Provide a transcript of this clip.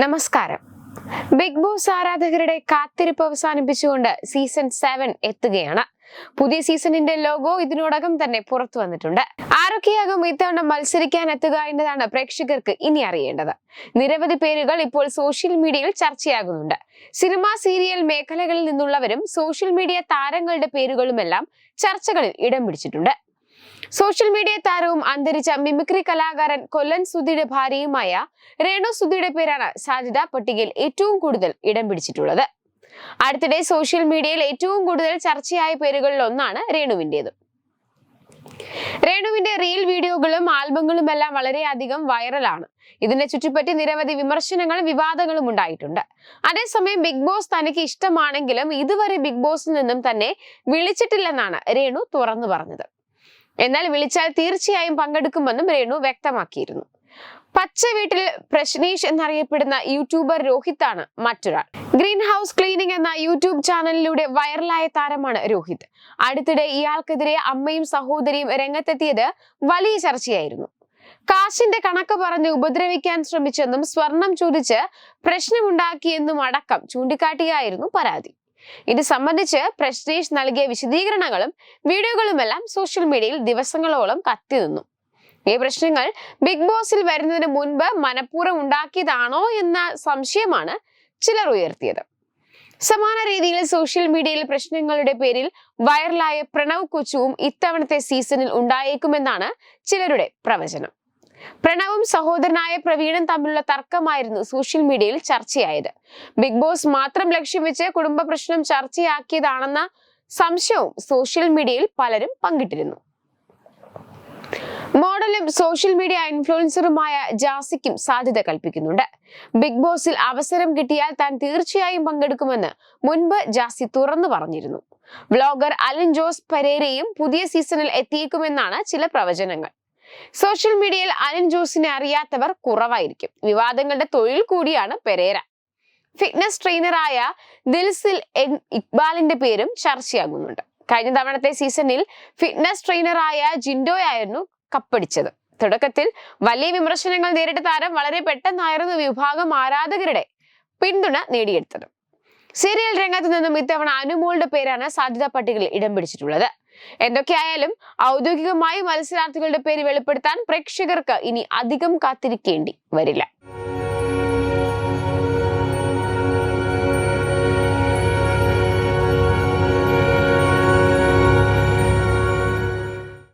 നമസ്കാരം. Big boss ആരാധകരുടെ കാത്തിരിപ്പ് അവസാനിപ്പിച്ചുകൊണ്ട് സീസൺ സെവൻ എത്തുകയാണ്. പുതിയ സീസണിന്റെ ലോഗോ ഇതിനോടകം തന്നെ പുറത്തു വന്നിട്ടുണ്ട്. ആരൊക്കെയാകും ഇത്തവണ മത്സരിക്കാൻ എത്തുക എന്നതാണ് പ്രേക്ഷകർക്ക് ഇനി അറിയേണ്ടത്. നിരവധി പേരുകൾ ഇപ്പോൾ സോഷ്യൽ മീഡിയയിൽ ചർച്ചയാകുന്നുണ്ട്. സിനിമ സീരിയൽ മേഖലകളിൽ നിന്നുള്ളവരും സോഷ്യൽ മീഡിയ താരങ്ങളുടെ പേരുകളുമെല്ലാം ചർച്ചകളിൽ ഇടം പിടിച്ചിട്ടുണ്ട്. സോഷ്യൽ മീഡിയ താരവും അന്തരിച്ച മിമിക്രി കലാകാരൻ കൊല്ലൻ സുധിയുടെ ഭാര്യയുമായ രേണു സുധിയുടെ പേരാണ് സാധ്യത പട്ടികയിൽ ഏറ്റവും കൂടുതൽ ഇടം പിടിച്ചിട്ടുള്ളത്. അടുത്തിടെ സോഷ്യൽ മീഡിയയിൽ ഏറ്റവും കൂടുതൽ ചർച്ചയായ പേരുകളിൽ ഒന്നാണ് രേണുവിന്റേത് രേണുവിന്റെ റീൽ വീഡിയോകളും ആൽബങ്ങളും എല്ലാം വളരെയധികം വൈറലാണ്. ഇതിനെ ചുറ്റിപ്പറ്റി നിരവധി വിമർശനങ്ങളും വിവാദങ്ങളും ഉണ്ടായിട്ടുണ്ട്. അതേസമയം ബിഗ് ബോസ് തനിക്ക് ഇഷ്ടമാണെങ്കിലും ഇതുവരെ ബിഗ് ബോസിൽ നിന്നും തന്നെ വിളിച്ചിട്ടില്ലെന്നാണ് രേണു തുറന്നു പറഞ്ഞത്. എന്നാൽ വിളിച്ചാൽ തീർച്ചയായും പങ്കെടുക്കുമെന്നും രേണു വ്യക്തമാക്കിയിരുന്നു. പച്ച വീട്ടിൽ പ്രശ്നീഷ് എന്നറിയപ്പെടുന്ന യൂട്യൂബർ രോഹിത് ആണ് മറ്റൊരാൾ. ഗ്രീൻ ഹൗസ് ക്ലീനിംഗ് എന്ന യൂട്യൂബ് ചാനലിലൂടെ വൈറലായ താരമാണ് രോഹിത്. അടുത്തിടെ ഇയാൾക്കെതിരെ അമ്മയും സഹോദരിയും രംഗത്തെത്തിയത് വലിയ ചർച്ചയായിരുന്നു. കാശിന്റെ കണക്ക് പറഞ്ഞ് ഉപദ്രവിക്കാൻ ശ്രമിച്ചെന്നും സ്വർണം ചോദിച്ച് പ്രശ്നമുണ്ടാക്കിയെന്നും അടക്കം ചൂണ്ടിക്കാട്ടിയായിരുന്നു പരാതി. ഇത് സംബന്ധിച്ച് പ്രശ്നേഷ് നൽകിയ വിശദീകരണങ്ങളും വീഡിയോകളുമെല്ലാം സോഷ്യൽ മീഡിയയിൽ ദിവസങ്ങളോളം കത്തി നിന്നു. ഈ പ്രശ്നങ്ങൾ ബിഗ് ബോസിൽ വരുന്നതിന് മുൻപ് മനഃപൂർവം ഉണ്ടാക്കിയതാണോ എന്ന സംശയമാണ് ചിലർ ഉയർത്തിയത്. സമാന രീതിയിൽ സോഷ്യൽ മീഡിയയിൽ പ്രശ്നങ്ങളുടെ പേരിൽ വൈറലായ പ്രണവ് കൊച്ചുവും ഇത്തവണത്തെ സീസണിൽ ഉണ്ടായേക്കുമെന്നാണ് ചിലരുടെ പ്രവചനം. പ്രണവും സഹോദരനായ പ്രവീണും തമ്മിലുള്ള തർക്കമായിരുന്നു സോഷ്യൽ മീഡിയയിൽ ചർച്ചയായത്. ബിഗ് ബോസ് മാത്രം ലക്ഷ്യം വെച്ച് കുടുംബ പ്രശ്നം ചർച്ചയാക്കിയതാണെന്ന സംശയവും സോഷ്യൽ മീഡിയയിൽ പലരും പങ്കിട്ടിരുന്നു. മോഡലും സോഷ്യൽ മീഡിയ ഇൻഫ്ലുവൻസറുമായ ജാസിക്കും സാധ്യത കൽപ്പിക്കുന്നുണ്ട്. ബിഗ് ബോസിൽ അവസരം കിട്ടിയാൽ താൻ തീർച്ചയായും പങ്കെടുക്കുമെന്ന് മുൻപ് ജാസി തുറന്നു പറഞ്ഞിരുന്നു. വ്ലോഗർ അലൻ ജോസ് പരേരയും പുതിയ സീസണിൽ എത്തിയേക്കുമെന്നാണ് ചില പ്രവചനങ്ങൾ. സോഷ്യൽ മീഡിയയിൽ അനിൽ ജോസിനെ അറിയാത്തവർ കുറവായിരിക്കും. വിവാദങ്ങളുടെ തൊഴിൽ കൂടിയാണ് പെരേര. ഫിറ്റ്നസ് ട്രെയിനറായ ദിൽസിൽ ഇക്ബാലിന്റെ പേരും ചർച്ചയാകുന്നുണ്ട്. കഴിഞ്ഞ തവണത്തെ സീസണിൽ ഫിറ്റ്നസ് ട്രെയിനറായ ജിൻഡോയായിരുന്നു കപ്പടിച്ചത്. തുടക്കത്തിൽ വലിയ വിമർശനങ്ങൾ നേരിട്ട താരം വളരെ പെട്ടെന്നായിരുന്നു വിഭാഗം ആരാധകരുടെ പിന്തുണ നേടിയെടുത്തത്. സീരിയൽ രംഗത്ത് നിന്നും ഇത്തവണ അനുമോളുടെ പേരാണ് സാധ്യതാ പട്ടികയിൽ ഇടം പിടിച്ചിട്ടുള്ളത്. എന്തൊക്കെയായാലും ഔദ്യോഗികമായി മത്സരാർത്ഥികളുടെ പേര് വെളിപ്പെടുത്താൻ പ്രേക്ഷകർക്ക് ഇനി അധികം കാത്തിരിക്കേണ്ടി വരില്ല.